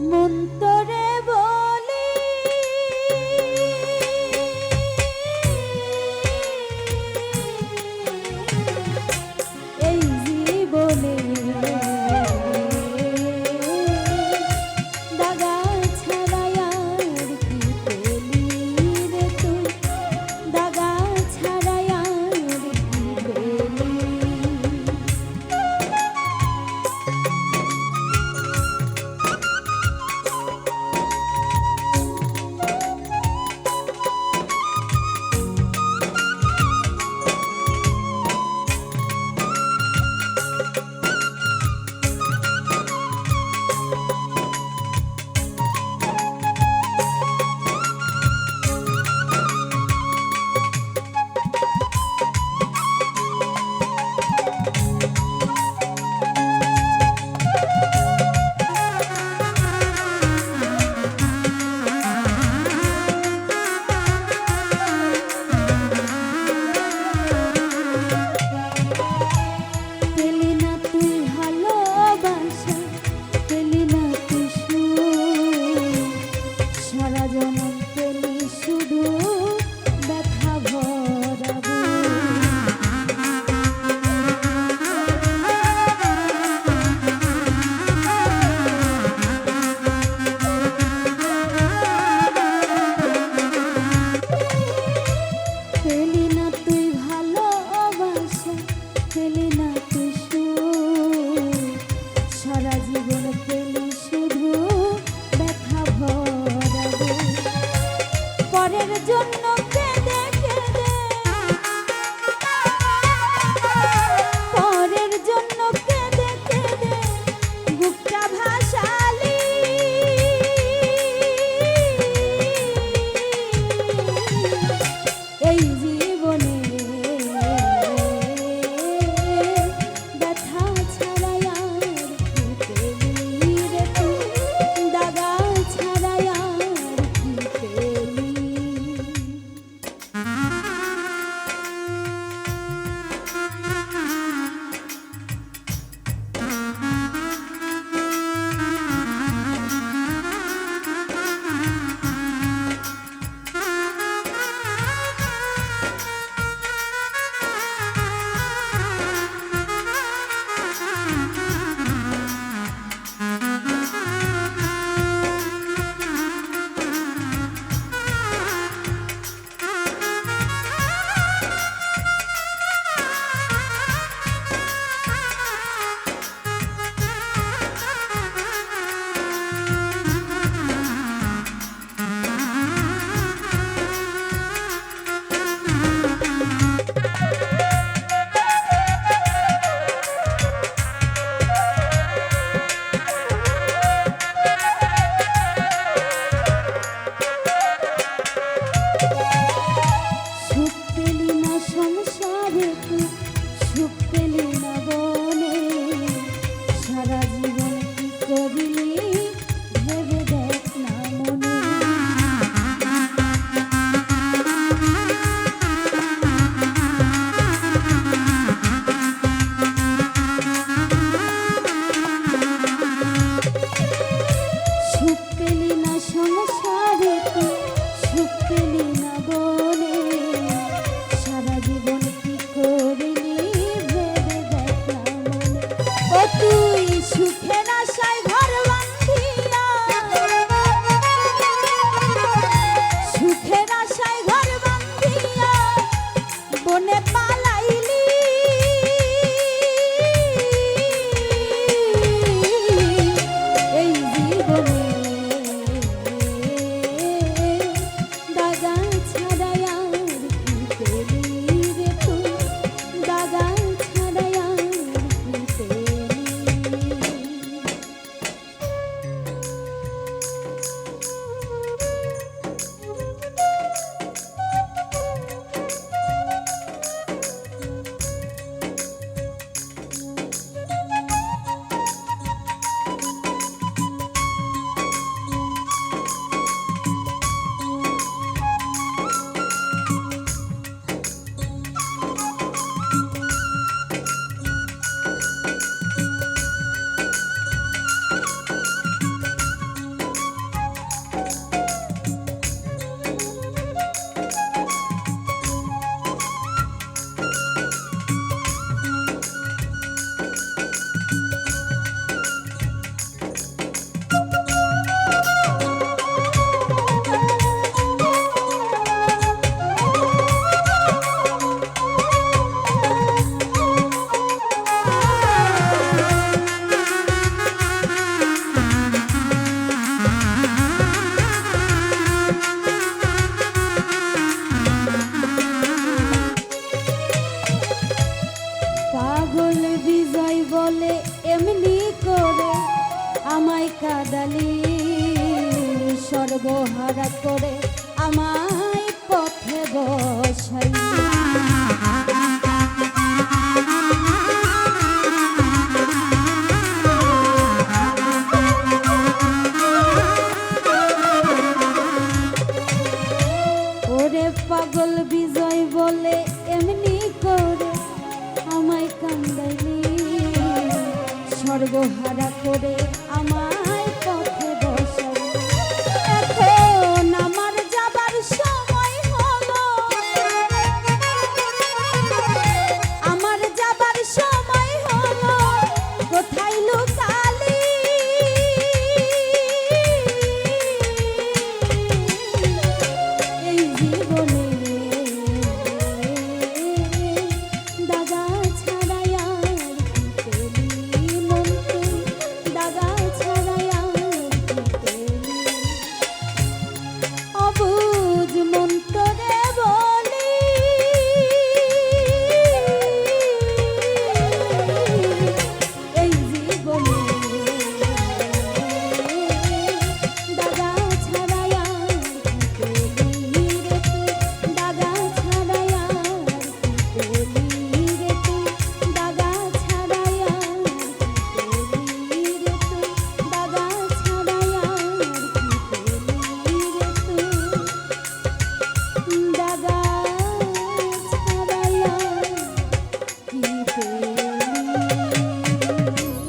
মন তোরে বলি জন্য পাগল বিজয় বলে এমনি করে আমায় কাদালি সর্বহারা করে আমায় পথে বস। সর্বহারা করে।